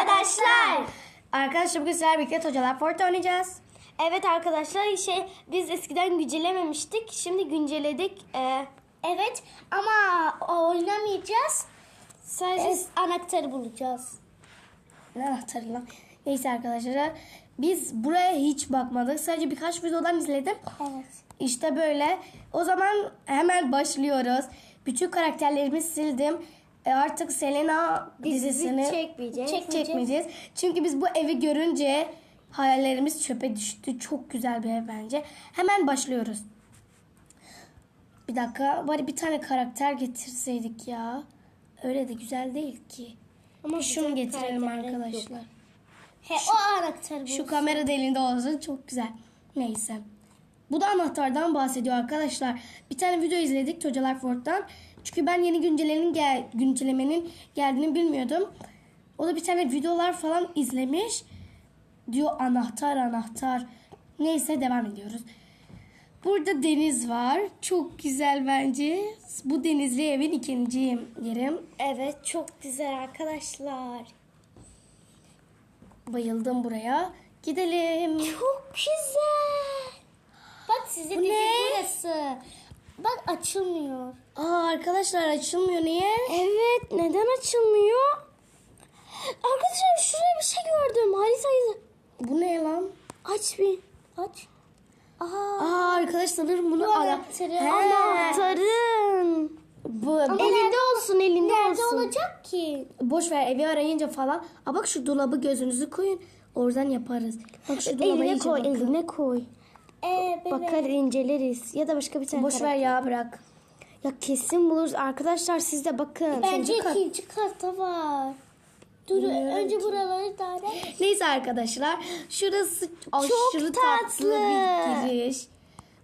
arkadaşlar. Arkadaşlar bugün sizlerle birlikte Hocalar Forte oynayacağız. Evet arkadaşlar şey biz eskiden güncellememiştik. Şimdi güncelledik. Ee, evet ama oynamayacağız. Sadece anahtarı bulacağız. Ne anahtarı lan? Neyse arkadaşlar biz buraya hiç bakmadık. Sadece birkaç videodan izledim. Evet. İşte böyle. O zaman hemen başlıyoruz. Bütün karakterlerimi sildim. E artık Selena dizisini çekmeyeceğiz. çekmeyeceğiz. Çünkü biz bu evi görünce hayallerimiz çöpe düştü. Çok güzel bir ev bence. Hemen başlıyoruz. Bir dakika. Bari bir tane karakter getirseydik ya. Öyle de güzel değil ki. Ama şunu getirelim karakterler yok. arkadaşlar. He, o anahtarı Şu kamera da elinde olsun çok güzel. Neyse. Bu da anahtardan bahsediyor arkadaşlar. Bir tane video izledik Hocalar Ford'dan. Çünkü ben yeni güncellemenin, gel güncellemenin geldiğini bilmiyordum. O da bir tane videolar falan izlemiş. Diyor anahtar anahtar. Neyse devam ediyoruz. Burada deniz var. Çok güzel bence. Bu denizli evin ikinci yerim. Evet çok güzel arkadaşlar. Bayıldım buraya. Gidelim. Çok güzel. Bak size Bu ne? burası. Bak açılmıyor. Aa arkadaşlar açılmıyor niye? Evet neden açılmıyor? Arkadaşlar şuraya bir şey gördüm. Haritayı Bu ne lan? aç bir. Aç. Aa, Aa arkadaş sanırım bunu bu ara- anahtarı. He. Anahtarın. Bu, elinde olsun elinde Nerede olsun. olacak ki? boş ver evi arayınca falan. Aa bak şu dolabı gözünüzü koyun. Oradan yaparız. Bak şu dolaba Eline koy bakın. eline koy. Ee, Bakar inceleriz. Ya da başka bir tane Boş ver ya bırak. Ya kesin buluruz. Arkadaşlar siz de bakın. Bence ikinci katta var. Dur önce buraları tane. Neyse arkadaşlar. Şurası aşırı tatlı. tatlı. bir giriş.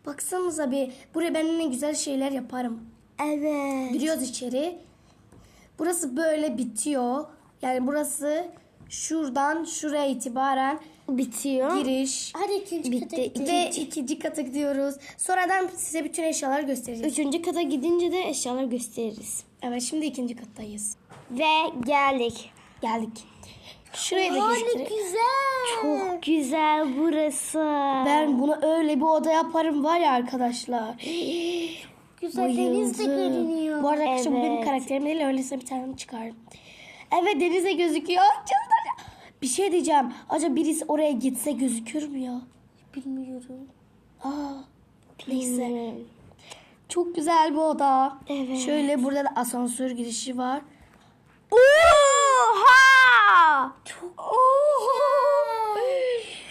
Baksanıza bir. Buraya ben ne güzel şeyler yaparım. Evet. Giriyoruz içeri. Burası böyle bitiyor. Yani burası şuradan şuraya itibaren Bitiyor. giriş. Hadi ikinci Bitti. kata gidelim. Ve ikinci kata gidiyoruz. Sonradan size bütün eşyaları göstereceğiz. Üçüncü kata gidince de eşyalar gösteririz. Evet şimdi ikinci kattayız. Ve geldik. Geldik. Şuraya da gösterelim. güzel. Çok güzel burası. Ben bunu öyle bir oda yaparım var ya arkadaşlar. güzel deniz de Bayıldım. görünüyor. Bu arada bu benim Evet. karakterim değil öyleyse bir tane çıkardım. Evet denize gözüküyor. Çıldıracağım. Bir şey diyeceğim. Acaba birisi oraya gitse gözükür mü ya? Bilmiyorum. Aa, neyse. Bilmiyorum. Çok güzel bir oda. Evet. Şöyle burada da asansör girişi var. Oha! Çok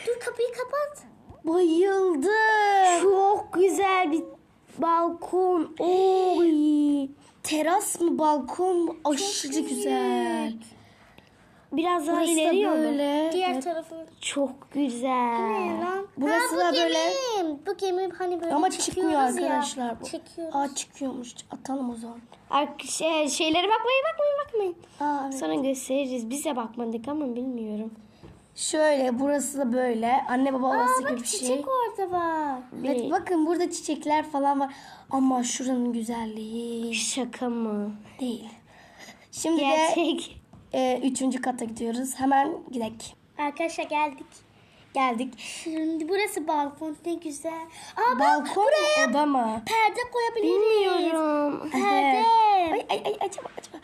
Dur kapıyı kapat. Bayıldım. Çok güzel bir balkon. Oy. Teras mı balkon mu? Aşırı güzel. Biraz daha Burası da ileri ama. böyle. Diğer Evet. tarafı. Çok güzel. Ne lan? Burası da böyle. Bu gemi hani böyle Ama çekiyoruz çıkmıyor ya. arkadaşlar bu. Çekiyoruz. Aa çıkıyormuş. Atalım o zaman. Ar- şey, şeylere bakmayın bakmayın bakmayın. Aa, evet. Sonra gösteririz. Biz de bakmadık ama bilmiyorum. Şöyle burası da böyle. Anne baba odası gibi bir şey. orada var. Evet bakın burada çiçekler falan var. Ama şuranın güzelliği Şaka mı? değil. Şimdi de Gerçek. E, üçüncü kata gidiyoruz. Hemen gidelim. Arkadaşlar geldik. Geldik. Şimdi burası balkon ne güzel. Aa, bak, Balkon mu oda mı? perde koyabilir Bilmiyorum. Perde. Evet. Ay ay ay acaba acaba.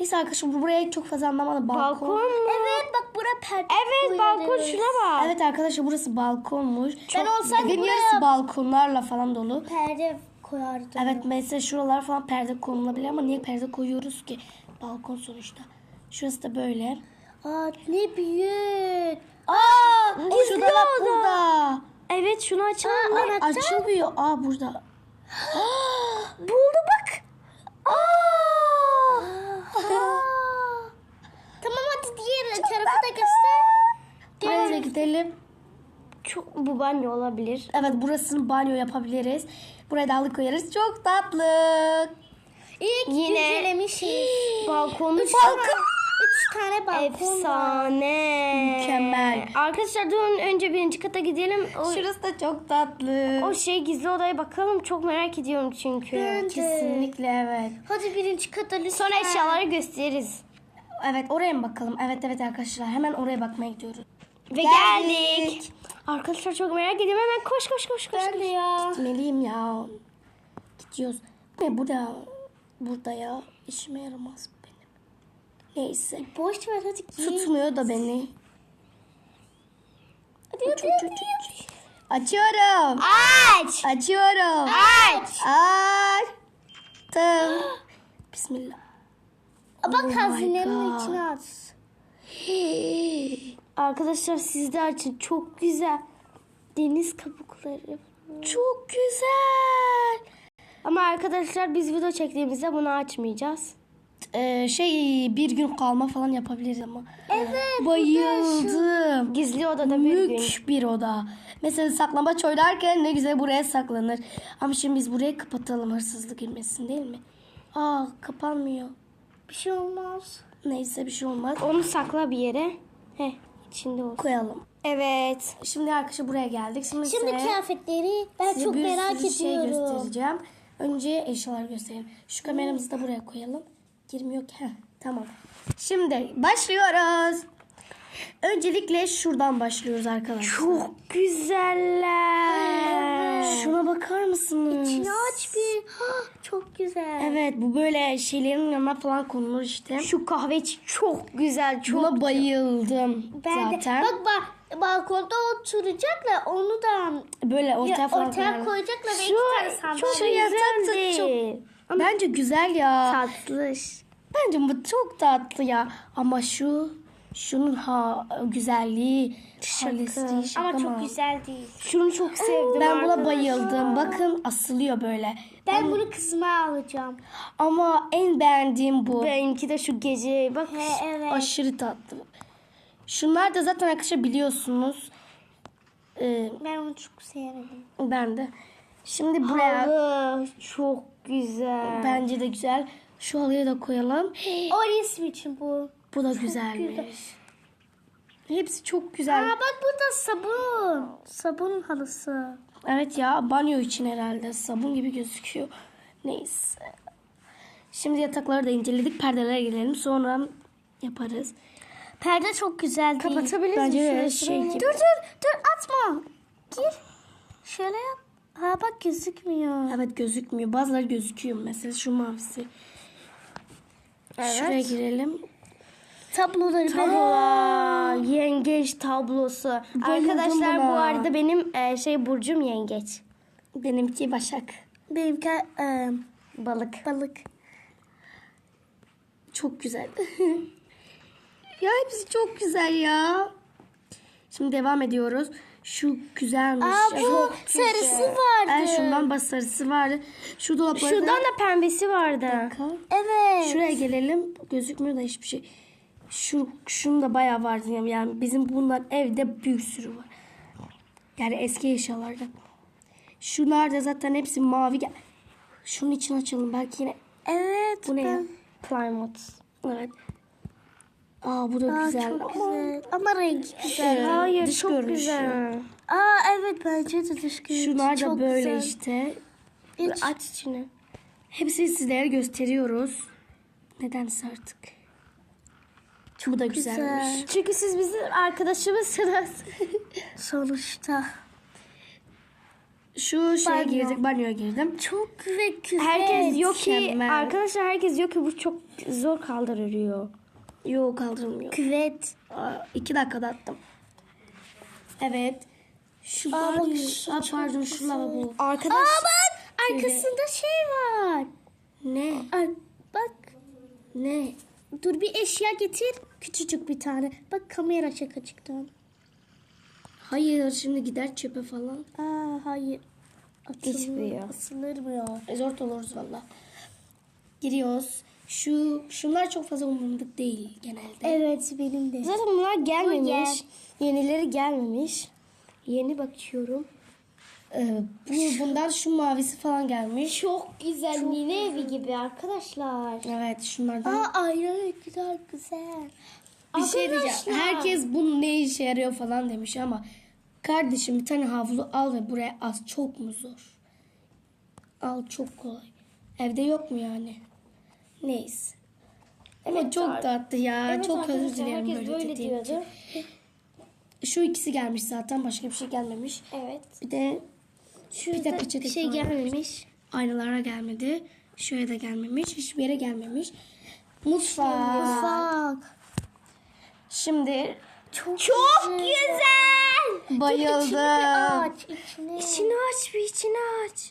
Neyse arkadaşlar bu- buraya çok fazla anlamadım. Balkon. mu? Evet bak bura perde Evet balkon şuna bak. Evet arkadaşlar burası balkonmuş. Çok, olsaydım evin buraya- yarısı balkonlarla falan dolu. Perde koyardım. Evet mesela şuralar falan perde konulabilir ama niye perde koyuyoruz ki? Balkon sonuçta. Şurası da böyle. Aa ne büyük. Aa, gizli şu dolap oda. burada. Evet şunu açalım. Ay, açılmıyor. Aa burada. Buldu bak. Aa. tamam hadi diğer tarafı da göster. Hadi gidelim. Çok bu banyo olabilir. Evet burasını banyo yapabiliriz. Buraya da halı koyarız. Çok tatlı. İlk Yine- güncelemişiz. Balkonu balkon. Üç tane balkon Efsane. Mükemmel. Arkadaşlar durun önce birinci kata gidelim. O, Şurası da çok tatlı. o şey gizli odaya bakalım. Çok merak ediyorum çünkü. Kesinlikle evet. Hadi birinci kata lütfen. Sonra eşyaları gösteririz. Evet oraya mı bakalım? Evet evet arkadaşlar hemen oraya bakmaya gidiyoruz. Ve geldik. Arkadaşlar çok merak ediyorum. Hemen koş koş koş koş. Ben de ya. Gitmeliyim ya. Gidiyoruz. Ne bu da burada ya. İşime yaramaz. Neyse. Boş ver hadi git. Tutmuyor da beni. Hadi hadi Aç, aç, hadi. aç, aç. Açıyorum. Aç. Açıyorum. Aç. Açtım. Bismillah. Bak Oh hazinenin içine at. Arkadaşlar siz de açın. Çok güzel. Deniz kabukları. Çok güzel. Ama arkadaşlar biz video çektiğimizde bunu açmayacağız. Ee, şey bir gün kalma falan yapabiliriz ama. Evet. Bayıldım. Gizli odada bir gün. Mük bir oda. Mesela saklambaç oynarken ne güzel buraya saklanır. Ama şimdi biz burayı kapatalım hırsızlık girmesin değil mi? Aa kapanmıyor. Bir şey olmaz. Neyse bir şey olmaz. Onu sakla bir yere. Heh içinde olsun. Koyalım. Evet. Şimdi arkadaşlar buraya geldik. Şimdi, Şimdi size, kıyafetleri ben size çok bir merak sürü şey ediyorum. göstereceğim. Önce eşyaları göstereyim. Şu kameramızı da buraya koyalım. Girmiyor ki. Heh, tamam. Şimdi başlıyoruz. Öncelikle şuradan başlıyoruz arkadaşlar. Çok güzeller. Şuna bakar mısınız? İçini aç bir. Ha, çok güzel. Evet bu böyle şeylerin yanına falan konulur işte. Şu kahveci çok güzel. Çok Buna bayıldım ben zaten. de. Bak bak balkonda oturacaklar. Onu da böyle ortaya ya, falan ortaya koyacaklar ve iki tane çok sandalye. da Güzel çok- değil. Bence güzel ya. Tatlış. Bence bu çok tatlı ya. Ama şu şunun ha güzelliği, halisi, şaka Ama çok güzel değil. Şunu çok sevdim. Ben buna bayıldım. Bakın asılıyor böyle. Ben bunu kızıma alacağım. Ama en beğendiğim bu. Benimki de şu gece. Bak. He, evet. Aşırı tatlı. Şunlar da zaten arkadaşlar biliyorsunuz. Ee, Ben onu çok sevdim. ben de. Şimdi buraya Halı çok güzel. bence de güzel. Şu halıyı da koyalım. O resim için bu. Bu da güzelmiş. Hepsi çok güzel. Aa bak burada sabun. Sabun halısı. Evet ya banyo için herhalde sabun gibi gözüküyor. Neyse. Şimdi yatakları da inceledik. Perdelere gelelim. Sonra yaparız. Perde çok güzel değil. Kapatabiliriz Bence de şöyle şey gibi. Dur dur dur atma. Gir. Şöyle yap. Ha bak gözükmüyor. Evet gözükmüyor. Bazıları gözüküyor. Mesela şu mavisi. Evet. Şuraya girelim. Tabloları Tablolar. Yengeç tablosu. Bayıldım Arkadaşlar buna. bu arada benim e, şey burcum yengeç. Benimki Başak. Benimki e, balık. Balık. Çok güzel. ya hepsi çok güzel ya. Şimdi devam ediyoruz. Şu güzelmiş. Aa bu Çok sarısı bas sarısı vardı. Şu dolaplarda. Şuradan da pembesi vardı. dakika. Evet. Şuraya gelelim. Gözükmüyor da hiçbir şey. Şu şunun da bayağı vardı yani. yani bizim bunlar evde bir sürü var. Yani eski eşyalarda. Şunlar da zaten hepsi mavi. Gel- Şunun için açalım belki yine. Evet. Bu ne ya? ben- Plymouth. Evet. Aa bu da Aa, güzel. çok ama güzel. Ama rengi güzel. Şey, Hayır dış çok görünüşü. güzel. Aa evet bence de dış görünüşü Şunlar da çok böyle güzel. işte. Hiç- Aç içini. Hepsini sizlere gösteriyoruz. Nedense artık. bu da güzelmiş. Güzel. Çünkü siz bizim arkadaşımızsınız. Sonuçta. Şu şeye Banyo. girdik, banyoya girdim. Çok ve güzel. Herkes yok ki- Mükemmel. arkadaşlar herkes diyor ki bu çok zor kaldırılıyor. Yok kaldırılmıyor. Küvet. Aa, iki dakikada attım. Evet. Şu Aa, bak şu Aa, pardon şu lavabo. Arkadaş. Aa bak arkasında şey var. Ne? Ay, bak Ne? dur bir eşya getir. Küçücük bir tane. Bak kamera şakacıktan. Hayır şimdi gider çöpe falan. Aa hayır. Gitmiyor. Asılırmıyor. E, Zor oluruz valla. Giriyoruz. Şu şunlar çok fazla umurumda değil genelde. Evet benim de. Zaten bunlar gelmemiş. Bu Yenileri gelmemiş. Yeni bakıyorum. Ee, bu bundan şu mavisi falan gelmiş. Çok güzel. Nine evi gibi arkadaşlar. Evet şunlardan. Aa aynen güzel güzel. bir şey diyeceğim. Herkes bunun ne işe yarıyor falan demiş ama kardeşim bir tane havlu al ve buraya as. Çok mu zor? Al çok kolay. Evde yok mu yani? Neyse. Ama çok ar- tatlı ya. Evet çok özür dilerim böyle, böyle dediğim için. Şu ikisi gelmiş zaten. Başka bir şey gelmemiş. Evet. Bir de Şurada de peçete bir şey gelmemiş. aynalara gelmedi. Şuraya da gelmemiş. Hiçbir yere gelmemiş. Mutfak. Mutfak. Şimdi Çok, çok güzel. bayıldım. aç. içini. İçini aç bir içini aç.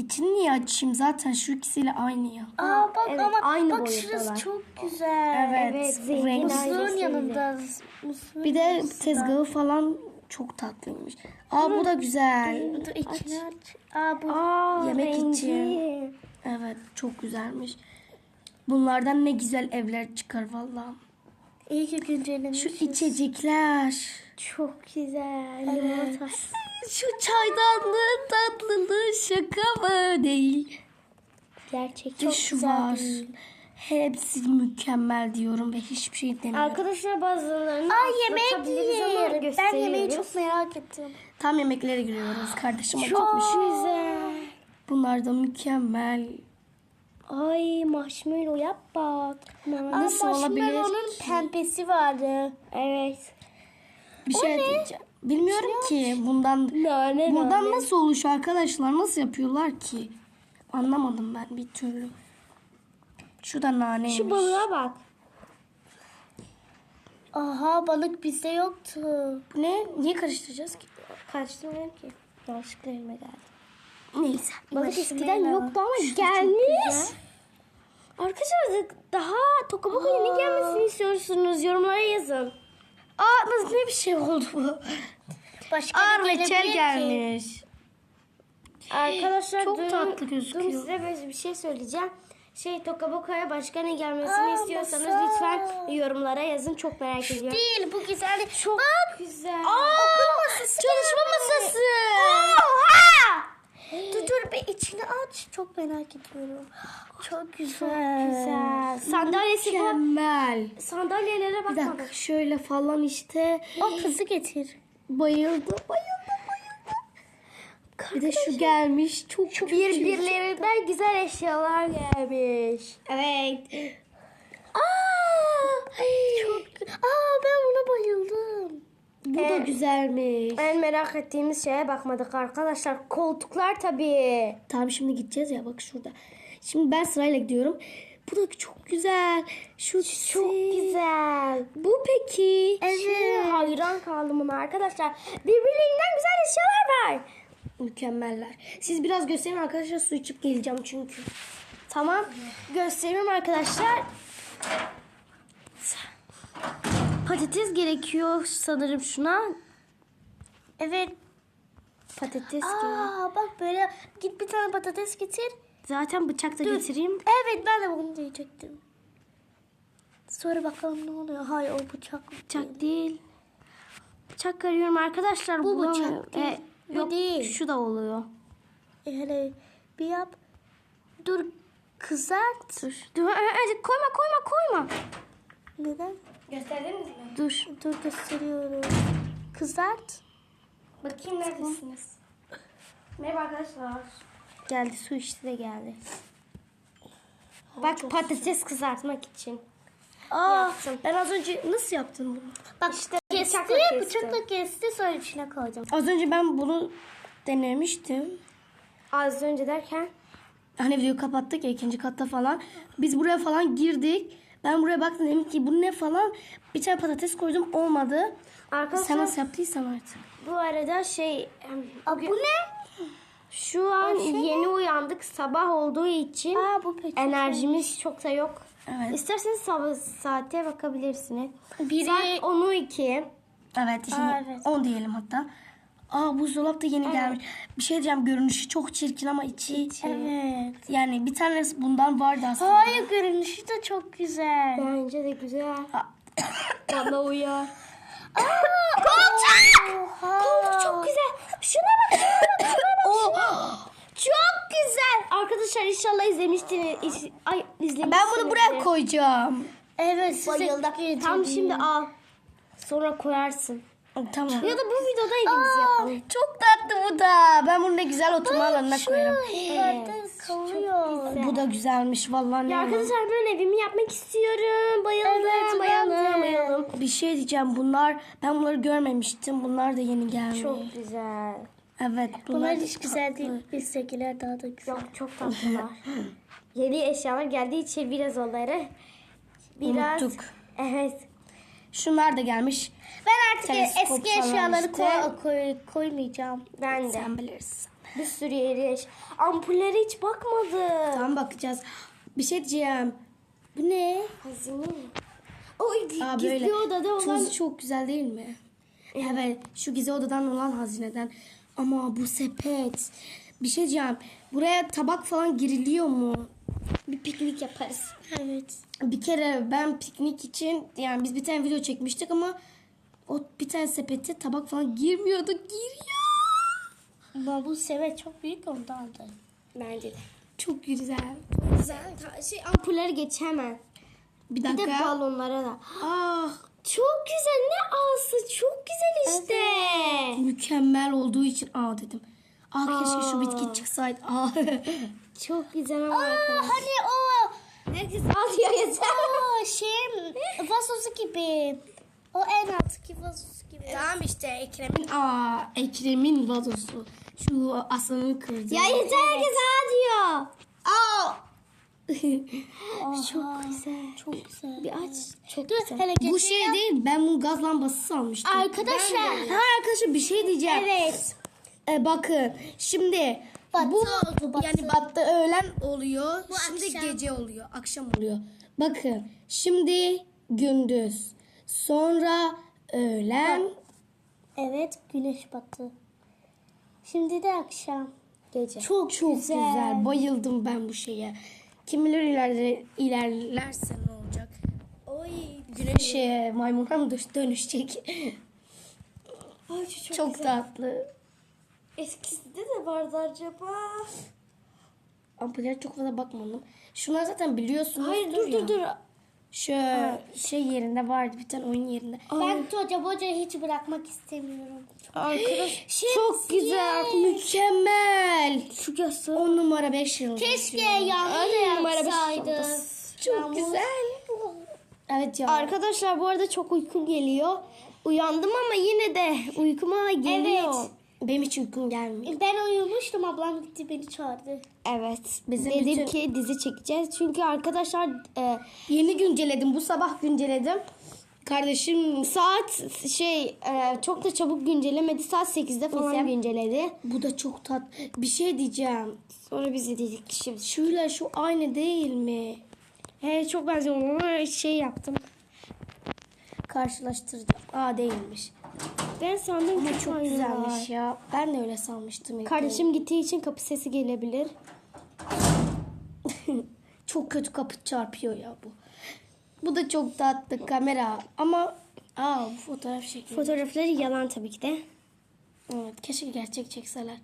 İçini niye açayım? Zaten şu ikisiyle aynı ya. Aa bak evet, ama aynı bak boyuttalar. şurası çok güzel. Evet, zengin renk. Musluğun Ailesiyle. yanında. Musluğun Bir de yanında. tezgahı falan çok tatlıymış. Aa bu da güzel. Dur içini aç. Aa bu Aa, yemek rengi. için. Evet çok güzelmiş. Bunlardan ne güzel evler çıkar vallahi. İyi ki güncellemiş. Şu içecekler. çok güzel. Limonata. Şu çaydanlığın tatlılığı şaka mı değil. Gerçek çok şu güzel var. değil. Hepsi mükemmel diyorum ve hiçbir şey demiyorum. Arkadaşlar bazılarını Ay yemek yiyelim. Ben yemeği çok merak ettim. Tam yemeklere giriyoruz. Kardeşim Çok acıkmış. güzel. Bunlar da mükemmel. Ay marshmallow yap bak. Nasıl olabilir? Marshmallow'un pembesi vardı. Evet. Bir şey diyeceğim. Bilmiyorum ki bundan Nane bundan nasıl oluşuyor arkadaşlar? Nasıl yapıyorlar ki? Anlamadım ben bir türlü. Şu da naneymiş. Şu balığa bak. Aha balık bizde yoktu. Ne? Niye karıştıracağız ki? Karıştırmıyorum ki. Yanlışlıkla elime geldi. Neyse. Balık eskiden yoktu ama gelmiş. Arkadaşlar daha Tokaboka yeni gelmesini istiyorsunuz. Yorumlara yazın. Aa nasıl ne bir şey oldu bu? Başka Aa ne reçel gelmiş. Arkadaşlar Çok dün, tatlı gözüküyor. Dün size böyle bir şey söyleyeceğim. Şey Tokaboka'ya başka ne gelmesini Aa, istiyorsanız masal. lütfen yorumlara yazın. Çok merak ediyorum. Değil bu güzel. Çok Bak. güzel. Okul masası. Çalışma masası. Oha! Dur dur bir içini aç. Çok merak ediyorum. Çok güzel. Güzel. Sandalyesi. Mükemmel. Sandalyelere Bir bakmadım. dakika şöyle falan işte. O kızı getir. Bayıldı, bayıldı, bayıldı. Bir de şu gelmiş. Çok çok Birbirlerinden güzel eşyalar gelmiş. Evet. Aa! Çok Aa ben buna bayıldım. Bu da güzelmiş. En merak ettiğimiz şeye bakmadık arkadaşlar. Koltuklar tabii. Tamam şimdi gideceğiz ya bak şurada. Şimdi ben sırayla gidiyorum. Bu da çok güzel. Şu Çok güzel. Bu peki. Evet. hayran kaldım buna arkadaşlar. Birbirlerinden güzel eşyalar var. Mükemmeller. Siz biraz gösterin arkadaşlar su içip geleceğim çünkü. Tamam. Göstereyim arkadaşlar. Patates gerekiyor sanırım şuna. Evet. Patates. Aa bak böyle git bir tane patates getir. Zaten bıçak da getireyim. Evet ben de bunu diyecektim. Sonra bakalım ne oluyor. Hayır o bıçak. Bıçak değil. Bıçak arıyorum arkadaşlar. Bu bıçak bulamıyorum. değil. E, Bu yok, değil. Şu da oluyor. E, hele bir yap. Dur kızart. Dur. Dur. e, e, Koyma koyma koyma. Neden? Gösterdiniz mi? Dur. Dur gösteriyorum. Kızart. Bakayım neredesiniz? Merhaba arkadaşlar. Geldi su işte de geldi. Bak patates kızartmak için. Aa, ben az önce nasıl yaptın bunu? Bak kesti, bıçakla kesti. bıçakla kesti sonra içine koydum. Az önce ben bunu denemiştim. Az önce derken Hani videoyu kapattık ya ikinci katta falan. Biz buraya falan girdik. Ben buraya baktım dedim ki bu ne falan. Bir tane patates koydum olmadı. arkadaşlar Sen nasıl yaptıysan artık. bu arada şey Aa, bu ne? şu an yeni uyandık sabah olduğu için Aa bu enerjimiz çok da yok. Evet. İsterseniz sabah saate bakabilirsiniz. Biri- Saat 10'u 2. Evet, şimdi Aa, evet. 10 diyelim hatta. Aa buzdolabı da yeni gelmiş. Bir şey diyeceğim görünüşü çok çirkin ama içi. Evet. Yani bir tanesi bundan vardı aslında. Hayır görünüşü de çok güzel. Bence de güzel. Bana uyar. Oha. Çok güzel. Şuna bak. Şuna bak. Çok güzel. Arkadaşlar inşallah izlemiştiniz. İz- Ay izlemişsiniz. Ben bunu buraya koyacağım. Evet size Bayıldı. getirdim. Tam şimdi al. Sonra koyarsın. Tamam. Ya da bu videoda elimiz yapalım. Çok tatlı bu da. Ben bunu ne güzel oturma alanına koyarım. Patates kalıyor. Bu da güzelmiş vallahi. Ya ne arkadaşlar ben evimi yapmak istiyorum. Bayıldım, Evet, bayıldım, bayıldım. Bir şey diyeceğim. Bunlar ben bunları görmemiştim. Bunlar da yeni gelmiş. Çok güzel. Evet. Bunlar da hiç güzel değil. tatlı. Bizdekiler daha da güzel. Yok çok tatlılar. Yeni eşyalar geldiği için biraz onları biraz Unuttuk. Evet. Şunlar da gelmiş. Ben artık Teleskop eski eşyaları işte. koy, koy, koymayacağım. Ben de. Sen bilirsin. Bir sürü yeni eş. Ampullere hiç bakmadım. Tamam bakacağız. Bir şey diyeceğim. Bu ne? Hazine mi? Oy Aa, gizli böyle. odada olan. Tuz çok güzel değil mi? Evet. Şu gizli odadan olan hazineden. Ama bu sepet. Bir şey diyeceğim. Buraya tabak falan giriliyor mu? Bir piknik yaparız. Evet. Bir kere ben piknik için yani biz bir tane video çekmiştik ama o bir tane sepete tabak falan girmiyordu. Giriyor. Ama bu sevet çok büyük ondandı. Bence de. Çok güzel. Güzel. Ta- Şey ampulleri geç hemen. Bir Bir de dakika. balonlara da. ah Çok güzel ne ağası çok güzel işte. mükemmel olduğu için aa dedim. Aa, keşke şu bitki çıksaydı. Aa. Çok güzel ama arkadaşlar. Hani o Herkes alıyor yeter. o şey vazosu gibi. O en alttaki vazosu gibi. tamam işte Ekrem'in aa Ekrem'in vazosu. Şu aslanın kırdığı. Ya yeter herkes A diyor. Aa. çok güzel. Çok güzel. Bir aç. Çok Dur güzel. hele Bu şey ya. değil. Ben bunu gaz lambası sanmıştım. Arkadaşlar. Ha arkadaşlar bir şey diyeceğim. Evet. E, bakın şimdi Batı bu oldu, batı. yani battı öğlen oluyor. Bu şimdi akşam. gece oluyor. Akşam oluyor. Bakın şimdi gündüz. Sonra öğlen. Evet güneş battı. Şimdi de akşam. Gece. Çok çok güzel. Bayıldım ben bu şeye. Kim bilir ileride ilerlerse ne olacak? Oy. Güneşe maymuna mı dönüş- dönüşecek? Ay çok, çok güzel. tatlı. Eskisinde de vardı acaba. Ampullere çok fazla bakmadım. Şunlar zaten biliyorsunuz. Hayır dur dur dur. Şu şey yerinde vardı bir tane oyun yerinde. Ben Toca Boca'yı hiç bırakmak istemiyorum. Arkadaş Şemsiye. çok güzel. Mükemmel. Şu göster. 10 numara 5 yıldız. Keşke yağmur Ay, numara beş yapsaydı. yıldız. Çok Yağmur. güzel. Evet ya. Arkadaşlar bu arada çok uykum geliyor. Uyandım ama yine de uykuma geliyor. Evet. Benim hiç uykum gelmiyor. Ben uyumuştum ablam gitti beni çağırdı. Evet. Bizim Dedim bütün- ki dizi çekeceğiz. Çünkü arkadaşlar e, Yeni günceledim. Bu sabah günceledim. Kardeşim saat şey e, çok da çabuk güncellemedi. Saat 8'de falan Neyse. güncelledi. bu da çok tat. Bir şey diyeceğim. Sonra biz dedik şimdi. Şuyla şu aynı değil mi? He çok benziyor ama şey yaptım. Karşılaştıracağım. Aa değilmiş. Ben sandım Ama çok aynı güzelmiş ya. Ben de öyle sanmıştım. ilk Kardeşim gittiği için kapı sesi gelebilir. Çok kötü kapı çarpıyor ya bu. Bu da çok tatlı kamera ama aa bu fotoğraf şekli. Fotoğrafları yalan tabii ki de. evet, keşke gerçek çekseler.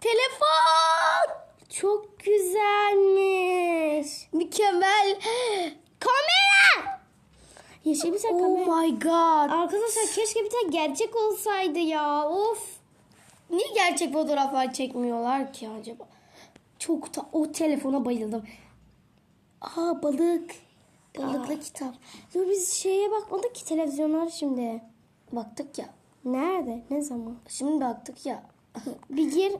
Telefon! Çok güzelmiş. Mükemmel. Kamera! Yeşil bir tane kamera. Oh my god. Arkadaşlar keşke bir tane gerçek olsaydı ya. Of. Niye gerçek fotoğraflar çekmiyorlar ki acaba? Çok da o telefona bayıldım. Aa balık. Balıkla kitap. Dur biz şeye bakmadık ki televizyonlar şimdi. Baktık ya. Nerede? Ne zaman? Şimdi baktık ya. Bir gir.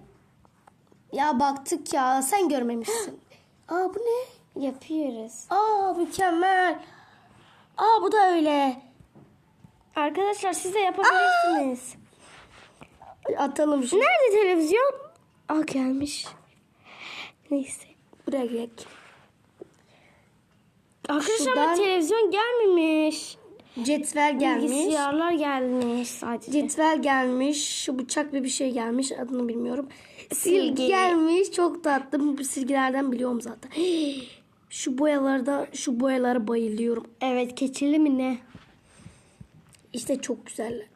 ya baktık ya. Sen görmemişsin. Aa bu ne? Yapıyoruz. Aa mükemmel. Aa bu da öyle. Arkadaşlar siz de yapabilirsiniz. Atalım şunu. Nerede televizyon? Aa gelmiş. Neyse. Buraya gel. Arkadaşlar Şuradan- televizyon gelmemiş. Cetvel gelmiş. Bilgisayarlar gelmiş sadece. Cetvel gelmiş. Şu bıçak bir bir şey gelmiş. Adını bilmiyorum. Silgi. Silgi gelmiş. Çok tatlı. Bu silgilerden biliyorum zaten. Şu boyalarda şu boyalara bayılıyorum. Evet keçili mi ne? İşte çok güzeller.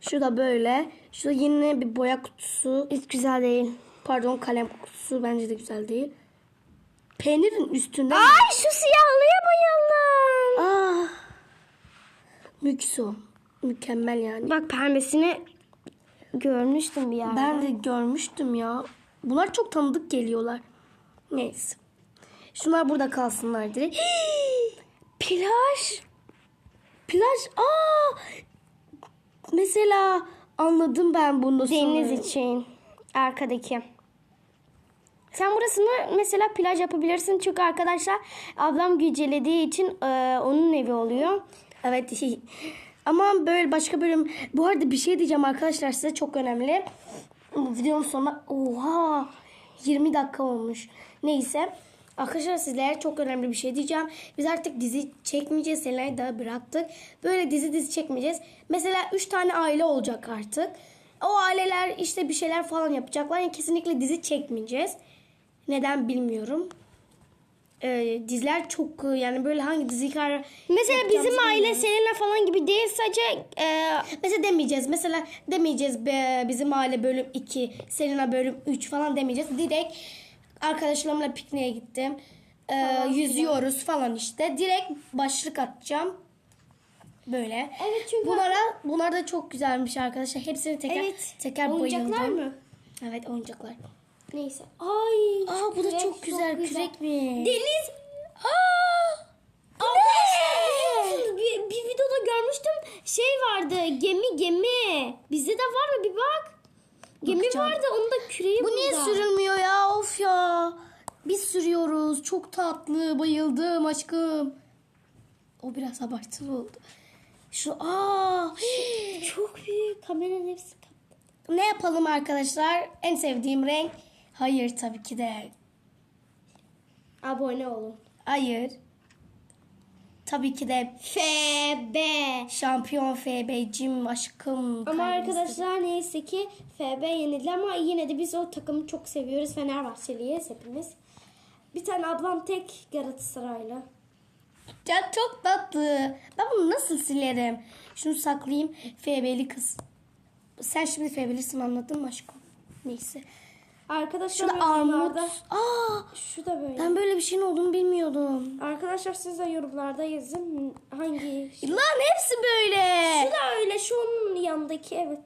Şu da böyle. Şu da yine bir boya kutusu. Hiç güzel değil. Pardon kalem kutusu. Bence de güzel değil. Peynirin üstünde. Ay şu siyahlıya bayıldım. Ah. Mükso. Mükemmel yani. Bak pembesini görmüştüm bir yerde. Ben de görmüştüm ya. Bunlar çok tanıdık geliyorlar. Neyse. Şunlar burada kalsınlar direkt. Plaj. Plaj. Aa! Mesela anladım ben bunu. Deniz sonra. için. Arkadaki. Sen burasını mesela plaj yapabilirsin. Çünkü arkadaşlar ablam gücelediği için e, onun evi oluyor. Evet. Ama böyle başka bölüm. Bu arada bir şey diyeceğim arkadaşlar size çok önemli. Videonun sonuna oha 20 dakika olmuş. Neyse. Arkadaşlar sizlere çok önemli bir şey diyeceğim. Biz artık dizi çekmeyeceğiz. Selena'yı da bıraktık. Böyle dizi dizi çekmeyeceğiz. Mesela 3 tane aile olacak artık. O aileler işte bir şeyler falan yapacaklar. Yani kesinlikle dizi çekmeyeceğiz. Neden bilmiyorum. Ee, diziler çok yani böyle hangi dizi karar Mesela bizim aile. Selena falan gibi değil. Sadece e, Mesela demeyeceğiz. Mesela demeyeceğiz be, bizim aile bölüm 2, Selena bölüm 3 falan demeyeceğiz. Direkt arkadaşlarımla pikniğe gittim. Ee, yüzüyoruz falan işte. Direkt başlık atacağım. Böyle. Evet, çünkü- Bunlara, bunlar da çok güzelmiş arkadaşlar. Hepsini teker Evet. teker Oyuncaklar bayıldım. mı? Evet oyuncaklar. neyse. Ay. Aa bu da kürek çok güzel. Kürek mi? Deniz. Aa! Arkadaşlar bir, bir videoda görmüştüm şey vardı gemi gemi. Bizde de var mı bir bak. Gemi Bakacağım. vardı onun da küreği Bu niye sürülmüyor ya? Of ya. Biz sürüyoruz. Çok tatlı. Bayıldım aşkım. O biraz abartılı oldu. Şu aa Çok büyük kameranın hepsi kaplı. ne yapalım arkadaşlar? En sevdiğim renk. Hayır tabii ki de. Abone olun. Hayır. Tabii ki de FB. şampiyon FB'cim aşkım. Ama kalbimizde. arkadaşlar neyse ki FB yenildi ama yine de biz o takımı çok seviyoruz. Fenerbahçeliyiz hepimiz. Bir tane ablam tek Galatasaraylı. Ya çok tatlı. Ben bunu nasıl silerim? Şunu saklayayım. FB'li kız. Sen şimdi FB'lisin anladın mı aşkım? Neyse. Arkadaşlar Şurada armut. yorumlarda- Aa, Şu da böyle. ben böyle bir şeyin olduğunu bilmiyordum. Arkadaşlar siz de yorumlarda yazın hangi. Lan hepsi böyle. Şu da öyle şu onun yanındaki evet.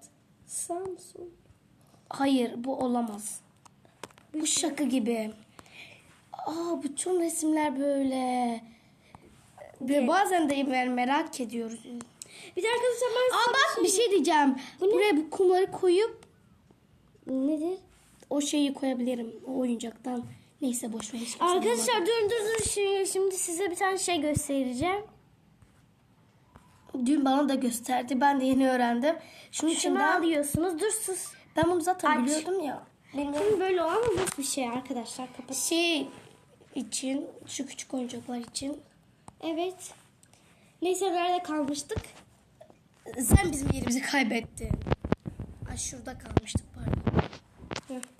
Samsung. Hayır bu olamaz. Bu şaka gibi. Aa bütün resimler böyle. Ve bazen de ben merak ediyoruz. Bir de arkadaşlar ben Aa bak bir şey diyeceğim. Buraya bu kumları koyup Nedir? O şeyi koyabilirim. O oyuncaktan. Neyse boş ver. Arkadaşlar dur dur dur şimdi, şimdi size bir tane şey göstereceğim. Dün bana da gösterdi. Ben de yeni öğrendim. Şunun Şunu içinden alıyorsunuz. Dur sus. ben bunu zaten Aç. biliyordum ya. Bilmiyorum. Şimdi böyle olan boş bir şey arkadaşlar. Kapat. Şey için şu küçük oyuncaklar için Evet. Neyse nerede kalmıştık? sen bizim yerimizi kaybettin. Ay şurada kalmıştık pardon.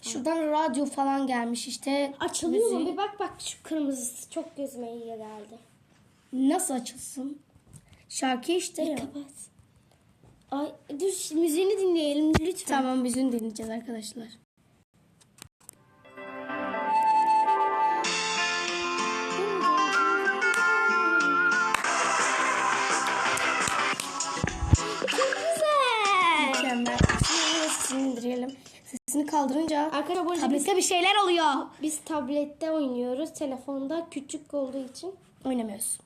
Şuradan radyo falan gelmiş işte. Açılıyor mu? Bir bak bak şu kırmızısı çok gözüme iyi geldi. Nasıl açılsın? Şarkı işte ya. Kapat. Ay dur müziğini dinleyelim lütfen. Tamam onu dinleyeceğiz arkadaşlar. Kaldırınca Arkadaşlar bu arada tablette bir şeyler oluyor. biz tablette oynuyoruz. Telefonda küçük olduğu için. Oynamıyoruz.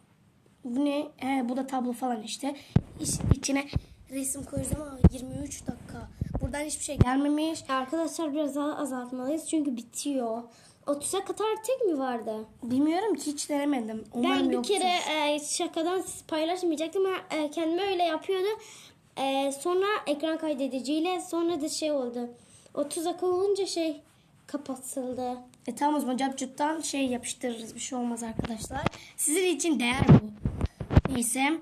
Bu ne? He, bu da tablo falan işte. İç, içine resim koyuyoruz ama 23 dakika. Buradan hiçbir şey gelmemiş. Arkadaşlar biraz daha azaltmalıyız çünkü bitiyor. 30'a kadar tek mi vardı? Bilmiyorum ki hiç denemedim. Umarım Ben bir yoktur. kere e, şakadan paylaşmayacaktım. ama e, kendime öyle yapıyordu. E, sonra ekran kaydediciyle sonra da şey oldu. 30 dakika olunca şey kapatıldı. E tamam o zaman capcuttan şey yapıştırırız. Bir şey olmaz arkadaşlar. Sizin için değer bu. Neyse.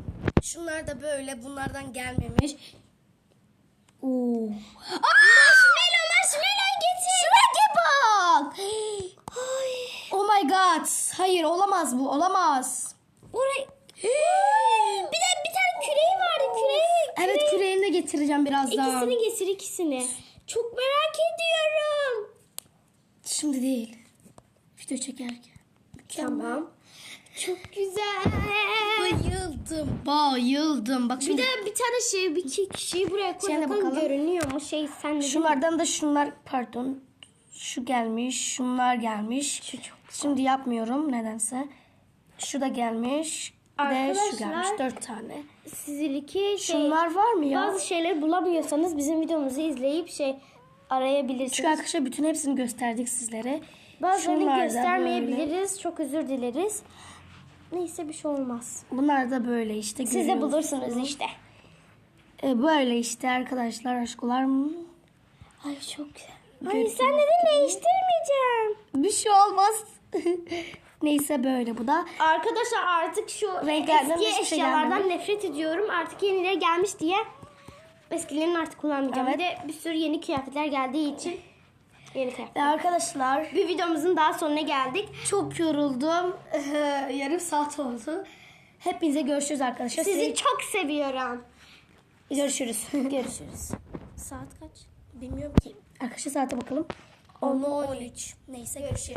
Şunlar da böyle bunlardan gelmemiş. Oo. Marshmallow marshmallow getir. Şuraya bak. Oh my god. Hayır olamaz bu. Olamaz. Oraya... bir de bir tane küreği vardı. Küreği. Evet küreğini de getireceğim birazdan. İkisini getir ikisini. Çok merak ediyorum. Şimdi değil. Video çekerken. Tamam. Çok güzel. Bayıldım. Bayıldım. Bak Bir şimdi de bir tane şey bir iki kişiyi buraya Şöyle bakalım. görünüyor mu şey sen de şunlardan da şunlar pardon. Şu gelmiş. Şunlar gelmiş. Şu çok Şimdi yapmıyorum nedense. Şu da gelmiş. Bir de şu Arkadaşlar- gelmiş. Dört tane. Sizinki şey, Şunlar var mı ya? bazı şeyleri bulamıyorsanız bizim videomuzu izleyip şey arayabilirsiniz. Çünkü arkadaşlar bütün hepsini gösterdik sizlere. Bazılarını göstermeyebiliriz. Çok özür dileriz. Neyse bir şey olmaz. böyle. Bunlar da böyle işte. Siz de bulursunuz işte. E, böyle işte arkadaşlar aşkolar. Ay çok güzel. Ay sen dedin değiştirmeyeceğim. Bir şey olmaz. Neyse böyle bu da. Arkadaşlar artık şu Renklerden eski şey eşyalardan nefret ediyorum. Artık yenileri gelmiş diye eskilerini artık kullanmayacağım. Evet. Bir de bir sürü yeni kıyafetler geldiği için yeni. Ve arkadaşlar Bir videomuzun daha sonuna geldik. çok yoruldum. Yarım saat oldu. Hepinize görüşürüz arkadaşlar. Sizi çok seviyorum. görüşürüz. Görüşürüz. Saat kaç? Bilmiyorum ki. Arkadaşlar saate bakalım. 10 13. Neyse görüşürüz.